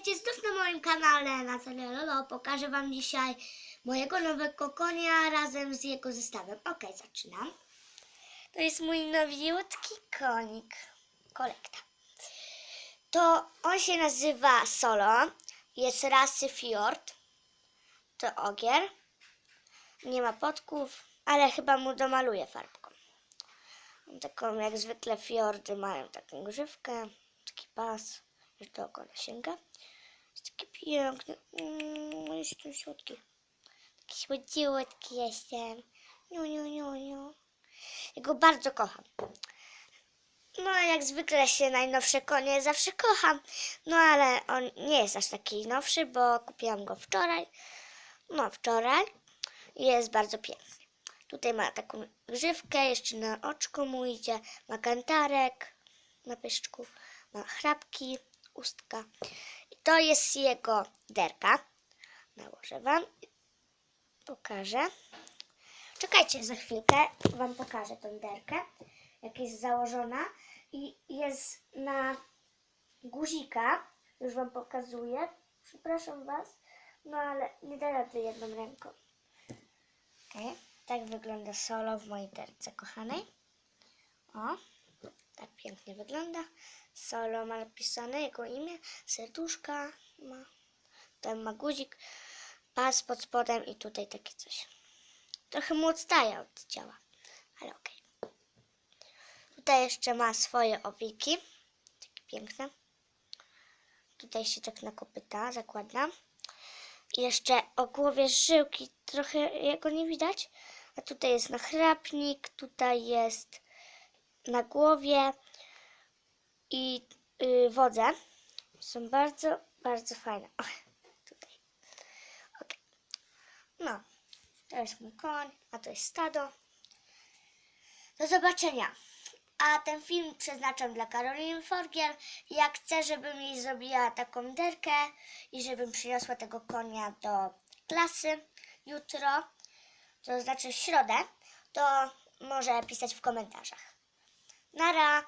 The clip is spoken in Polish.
Witajcie znów na moim kanale Natalia Lolo. Pokażę Wam dzisiaj mojego nowego konia razem z jego zestawem. Ok, zaczynam. To jest mój nowiutki konik. Kolekta. To on się nazywa Solo. Jest rasy Fjord. To ogier. Nie ma podków, ale chyba mu domaluję farbką. Taką, jak zwykle fiordy mają taką grzywkę, taki pas, dookoła sięga. Jest taki piękny, mm, jestem słodki. Taki słodziutki jestem. Niu, niu, niu, niu. Ja go bardzo kocham. No, jak zwykle się najnowsze konie zawsze kocham. No, ale on nie jest aż taki nowszy, bo kupiłam go wczoraj. No, wczoraj. Jest bardzo piękny. Tutaj ma taką grzywkę, jeszcze na oczko mu idzie, ma kantarek na pyszczku, ma chrapki, ustka. I to jest jego derka. Nałożę Wam. Pokażę. Czekajcie, za chwilkę Wam pokażę tą derkę, jak jest założona. I jest na guzika, już Wam pokazuję. Przepraszam Was, no ale nie da rady jedną ręką. Okay. Tak wygląda solo w mojej terce kochanej. O, tak pięknie wygląda. Solo ma napisane jego imię, serduszka ma. Ten ma guzik, pas pod spodem i tutaj takie coś. Trochę mu odstaje od ciała, ale okej. Tutaj jeszcze ma swoje owiki, takie piękne. Tutaj się tak na kopyta zakłada. I jeszcze o głowie żyłki, trochę jego nie widać. A tutaj jest nachrapnik, tutaj jest na głowie i yy, wodze. Są bardzo, bardzo fajne. O, tutaj. Ok. No, to jest mój koń, a to jest stado. Do zobaczenia. A ten film przeznaczam dla Karoliny Forgiel. Jak chcę, żebym jej zrobiła taką derkę i żebym przyniosła tego konia do klasy jutro, to znaczy w środę, to może pisać w komentarzach. Nara!